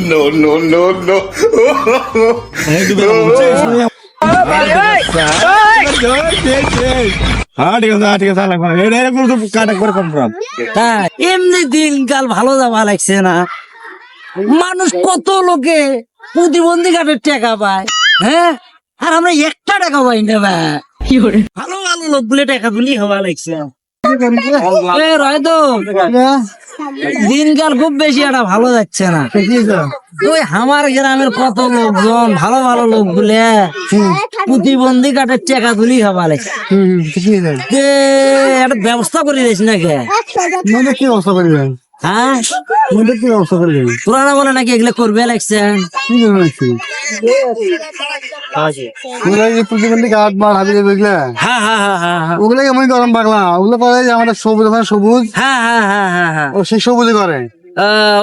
no, no, no, no. এমনি দিনকাল ভালো যাওয়া লাগছে না। মানুষ কত লোকে প্রতিবন্ধী কার্ডের টাকা পায় হ্যাঁ? আর আমরা একটা টাকা পাই না। ভাই ভালো ভালো লোকগুলো টাকা তুলি হওয়া লাগছে। দিনকাল খুব বেশি একটা ভালো যাচ্ছে না। ওই আমার গ্রামের কত লোকজন ভালো ভালো লোক গুলে প্রতিবন্ধী কাঠের চেকা তুলি খাবালে একটা ব্যবস্থা করে দিস না কে কি অবস্থা করবেন হ্যাঁ? তোরা না বলে নাকি এগুলো করবে লাগছে প্রতিবন্ধী কাঠ বা হ্যাঁ হ্যাঁ হ্যাঁ। ওগুলো কেমন গরম পাগলা। ওগুলো করে আমাদের সবুজ সবুজ। হ্যাঁ হ্যাঁ হ্যাঁ হ্যাঁ। ও সেই সবুজই করে।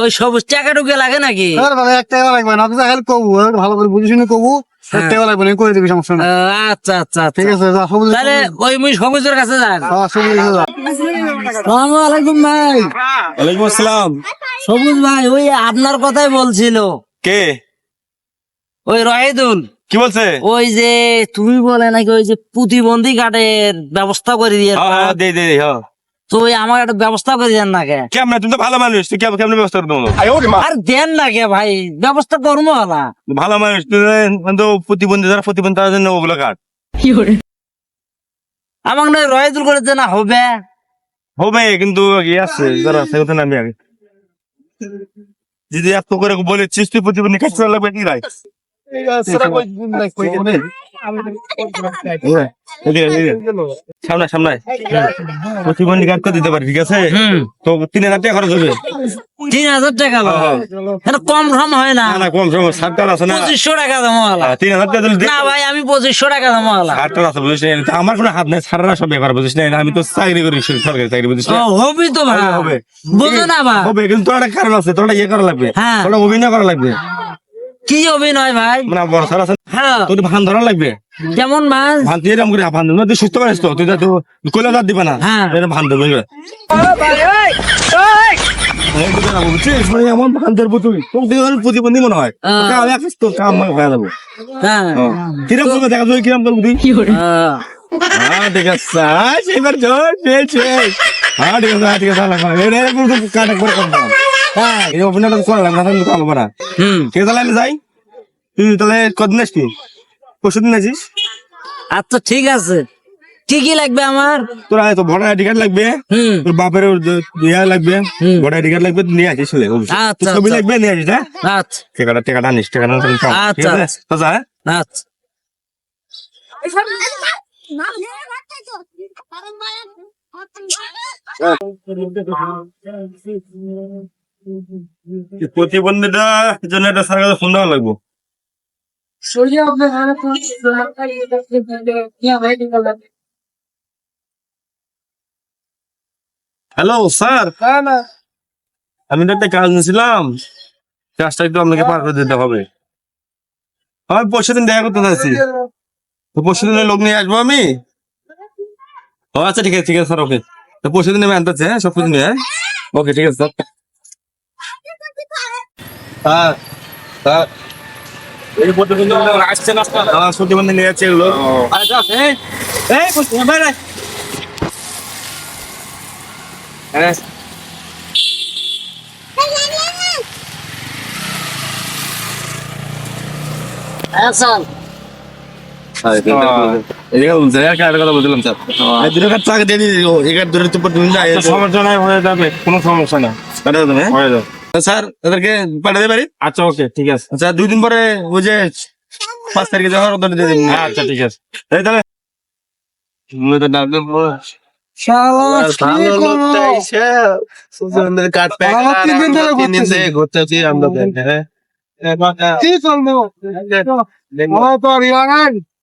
ওই সবুজ টাকা টুকে লাগে নাকি? এক টাকা লাগবে না। কবু ভালো করে বুঝে শুনে কবু। টাকা লাগবে না করে দিবি সমস্যা না আচ্ছা আচ্ছা আচ্ছা। ঠিক আছে সবুজ তাহলে ওই মুই সবুজের কাছে যান। হ্যাঁ, সবুজ যা। সালামু আলাইকুম ভাই। ওয়ালাইকুম আসসালাম। সবুজ ভাই ওই আপনার কথাই বলছিল। কে? ওই রহিদুল। কি বলছে? ওই যে তুমি বলে নাকি ওই যে প্রতিবন্ধী কার্ডের ব্যবস্থা করে দিয়ে হ্যাঁ, হ্যাঁ, দে দে দে, হ্যাঁ। তো আমার একটা ব্যবস্থা করে দেন না কে? কেমন? তুমি তো ভালো মানুষ তুই কেমন ব্যবস্থা আর দেন না কে ভাই ব্যবস্থা করব না ভালো মানুষ তুই তো প্রতিবন্ধী যারা প্রতিবন্ধী তাদের জন্য ওগুলো কাট। আমাকে নয় রহিদুল করে দেন না হবে। হবে কিন্তু ইয়ে আছে যারা নামে আগে। যদি এত করে বলে তুই প্রতিবন্ধী কাজ লাগবে কি রাই সামনে সামনে। প্রতিবন্ধী কাজ দিতে পারি ঠিক আছে? তো তিন হাজার টাকা খরচ হবে। তিন হাজার টাকা কম সম হয় না। না না কম সময় ষাট আছে না। পঁচিশশো টাকা জমাওয়ালা তিন হাজার টাকা দিলে না ভাই আমি পঁচিশশো টাকা ষাট আছে বুঝিস না? তা আমার কোনো হাত নাই সারা সব ব্যাপার বুঝিস না আমি তো চাকরি করি সরকারি চাকরি বুঝিস না হবি তো ভাই। হবে। বুঝো না ভাই। হবে কিন্তু তোর একটা কারণ আছে তোর একটা ইয়ে করা লাগবে হ্যাঁ। তোর অভিনয় করা লাগবে। কি অভিনয় ভাই? মানে বড় সারা আছে। হ্যাঁ। তোর ভান ধরা লাগবে। কেমন মাছ ভান তুই এরকম করে ভান না, তুই সুস্থ করিস তো তুই তো কইলে দাঁত দিবে না। হ্যাঁ। ভান দিকে প্রতিবন্ধী মনে হয়। তোর কাম হয়ে যাব হ্যাঁ। কিরম করবে দেখা তুই কিরম করবি তুই হ্যাঁ। ঠিক আছে। হ্যাঁ জোর হ্যাঁ ঠিক আছে হ্যাঁ, ঠিক কাটা করে করব হ্যাঁ এই অভিনয়টা তো করা লাগবে না তাহলে করব না হুম। ঠিক তাহলে আমি যাই? তুই তাহলে কদিন আসবি? পরশু দিন আছিস আচ্ছা ঠিক আছে। কি কি লাগবে আমার। তোর তো ভোটার আইডি কার্ড লাগবে? হুম। তোর বাপের ইয়া লাগবে? হুম। ভোটার আইডি কার্ড লাগবে নিয়ে আসিস চলে আচ্ছা, ছবি আচ্ছা। লাগবে নিয়ে আসিস হ্যাঁ? আচ্ছা। টাকাটা টাকাটা আনিস টাকাটা ঠিক আচ্ছা, আচ্ছা। হ্যাঁ? আচ্ছা প্রতিবন্ধীটা জন্য একটা স্যারের কাছে ফোন দেওয়া লাগবে হ্যালো স্যার আমি তো একটা কাজ নিয়েছিলাম কাজটা একটু আপনাকে পার করে দিতে হবে আমি পরশু দিন দেখা করতে চাইছি তো পরশু দিনে লোক নিয়ে আসব আমি ও আচ্ছা ঠিক আছে ঠিক আছে স্যার ওকে তো পরশু দিনে আমি আনতেছি হ্যাঁ সব কিছু নিয়ে হ্যাঁ ওকে ঠিক আছে স্যার হ্যাঁ এই প্রতিবন্ধী আসছে না হ্যাঁ প্রতিবন্ধী নিয়ে যাচ্ছে এগুলো। আচ্ছা এই এই বাইরে। হ্যাঁ সমস্যা নাই হয়ে যাবে কোনো সমস্যা না হয়ে যাবে। স্যার এদেরকে পাঠিয়ে পারি আচ্ছা ওকে ঠিক আছে। আচ্ছা দুই দিন পরে ওই যে পাঁচ তারিখে যাওয়ার অর্ডার দিয়ে আচ্ছা ঠিক আছে। এই তাহলে। মুই তো ডাক দেব শালা কি করব? কাট আমার